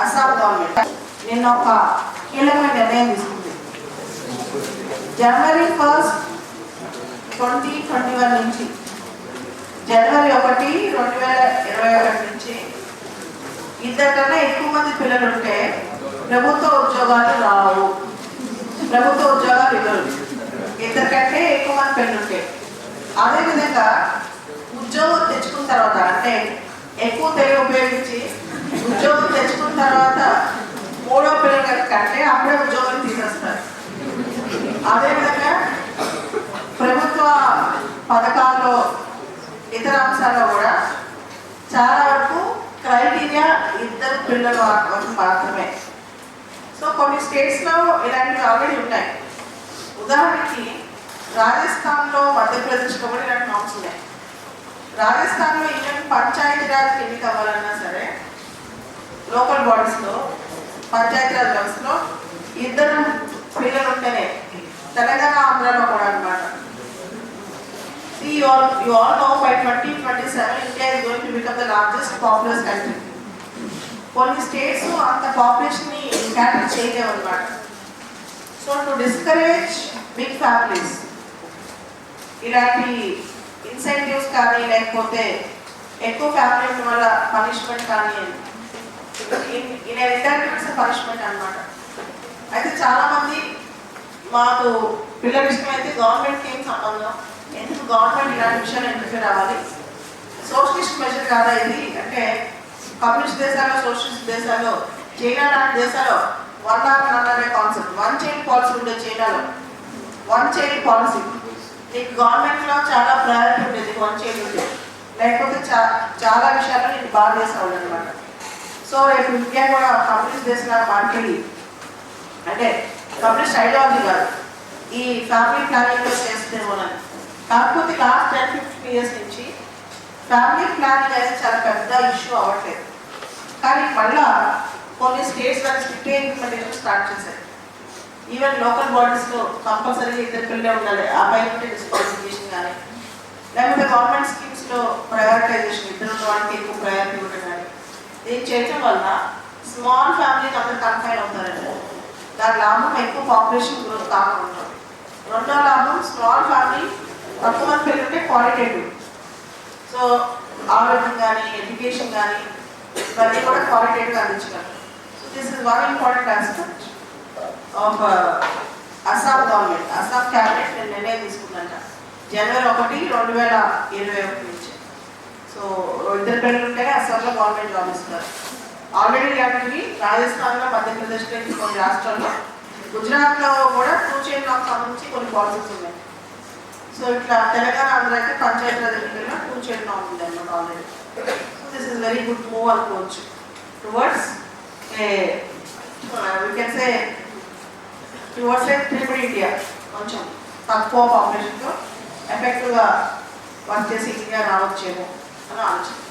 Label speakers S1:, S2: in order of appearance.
S1: Assam government. నిన్న ఒక కీలకమైన నిర్ణయం తీసుకుంది. January first twenty twenty one నుంచి జనవరి ఒకటి రెండు వేల ఇరవై ఒకటి నుంచి ఇద్దరికన్నా ఎక్కువ మంది పిల్లలు ఉంటే ప్రభుత్వ ఉద్యోగాలు రావు. ప్రభుత్వ ఉద్యోగాలు ఇవ్వరు. ఇద్దరికంటే ఎక్కువ మంది పిల్లలు ఉంటే అదేవిధంగా ఉద్యోగం తెచ్చుకున్న తర్వాత అంటే ఎక్కువ తెలివి ఉపయోగించి ఉద్యోగం తెచ్చుకున్న తర్వాత మూడో పిల్లల కంటే అప్పుడే ఉద్యోగం తీసేస్తారు. అదేవిధంగా ప్రభుత్వ పథకాల్లో ఇతర అంశాల్లో కూడా చాలా వరకు క్రైటీరియా ఇద్దరు పిల్లల వరకు మాత్రమే. సో కొన్ని స్టేట్స్లో ఇలాంటివి ఆల్రెడీ ఉన్నాయి. ఉదాహరణకి రాజస్థాన్లో మధ్యప్రదేశ్లో కూడా ఇలాంటి నామ్స్ ఉన్నాయి. రాజస్థాన్లో ఈవెన్ పంచాయతీరాజ్ ఎన్నిక వల్ల లోకల్ బాడీస్లో పంచాయతీరాజ్ వ్యవస్థలో ఇద్దరు పిల్లలు ఉంటేనే తెలంగాణ ఆంధ్రాలో కూడా అనమాట See, you all, you all know by 2027 India is going to become the largest populous కొన్ని స్టేట్స్ అంత పాపులేషన్ క్యాటర్ చేయలేవు అనమాట so to discourage big families ఇలాంటి ఇన్సెంటివ్స్ కానీ లేకపోతే ఎక్కువ ఫ్యామిలీ వల్ల పనిష్మెంట్ కానీ ఇన్ రిటైర్మెంట్స్ పనిష్మెంట్ అనమాట అయితే చాలా మంది మాకు పిల్లల విషయం అయితే గవర్నమెంట్కి ఏం సంబంధం? ఎందుకు గవర్నమెంట్ ఇలాంటి విషయాలు ఇంటర్ఫీర్ అవ్వాలి? సోషలిస్ట్ మెజర్ కాదా ఇది? అంటే కమ్యూనిస్ట్ దేశాల్లో సోషలిస్ట్ దేశాల్లో చైనా లాంటి దేశాల్లో వన్ ఆఫ్ వన్ అనే కాన్సెప్ట్ వన్ చైల్డ్ పాలసీ ఉండే చైనాలో. వన్ చైల్డ్ పాలసీ నీకు గవర్నమెంట్లో చాలా ప్రయారిటీ ఉండేది వన్ చైల్డ్ ఉండేది లేకపోతే చా చాలా విషయాల్లో నీకు బాగా చేసేవాళ్ళు అనమాట సో రేపు ఇండియా కూడా పబ్లిష్ చేసిన మాట్లాడి అంటే పబ్లిష్ ఐడియాలజీ కాదు. ఈ ఫ్యామిలీ ప్లానింగ్లో చేస్తేమోనని. కాకపోతే లాస్ట్ టెన్ ఫిఫ్టీన్ ఇయర్స్ నుంచి ఫ్యామిలీ ప్లానింగ్ అనేది చాలా పెద్ద ఇష్యూ అవ్వట్లేదు. కానీ మళ్ళా కొన్ని స్టేట్స్ దాన్ని స్ట్రిక్ట్ ఇంప్లిమెంటేషన్ స్టార్ట్ చేశారు. ఈవెన్ లోకల్ బాడీస్లో కంపల్సరీగా ఇద్దరు పిల్లలే ఉండాలి. ఆ పై నుండి డిస్క్వాలిఫికేషన్ కానీ లేకపోతే గవర్నమెంట్ స్కీమ్స్లో ప్రయారిటైజేషన్ ఇద్దరు ఉన్న వాళ్ళకి ఎక్కువ ప్రయారిటీ ఇవ్వడం కానీ దీన్ని చేయటం వల్ల స్మాల్ ఫ్యామిలీకి అందరూ కన్ఫైన్ అవుతారండి. దాని లాభం ఎక్కువ పాపులేషన్ గ్రోత్ కాకుండా రెండో లాభం స్మాల్ ఫ్యామిలీ తక్కువ మంది పిల్లలు ఉంటే క్వాలిటేటివ్ సో ఆరోగ్యం కానీ ఎడ్యుకేషన్ కానీ ఇవన్నీ కూడా క్వాలిటేటివ్గా అందించగలరు so this is one important aspect of Assam government Assam cabinet నేను నిర్ణయం తీసుకున్నాను. జనవరి ఒకటి రెండు వేల ఇరవై ఒకటి నుంచి. సో ఇద్దరు పిల్లలు ఉంటేనే అస్సాంలో గవర్నమెంట్ జాబ్ ఇస్తున్నారు ఆల్రెడీ ఇలాంటివి రాజస్థాన్లో మధ్యప్రదేశ్లో ఇంకా కొన్ని రాష్ట్రాల్లో గుజరాత్లో కూడా టూ చైన్ లాక్ సంబంధించి కొన్ని పాలసీస్ ఉన్నాయి. సో ఇట్లా తెలంగాణ ఆంధ్ర అయితే పంచాయతీరాజ్ ఎన్నికల్లో టూ చైన్ లాక్ ఉంది అన్నమాట already so this is very good move అనుకోవచ్చు. Towards a we can say towards a triple India కొంచెం తక్కువ పాపులేషన్తో ఎఫెక్టివ్గా వర్క్ చేసి ఇండియా రావచ్చేమో. అని ఆలోచన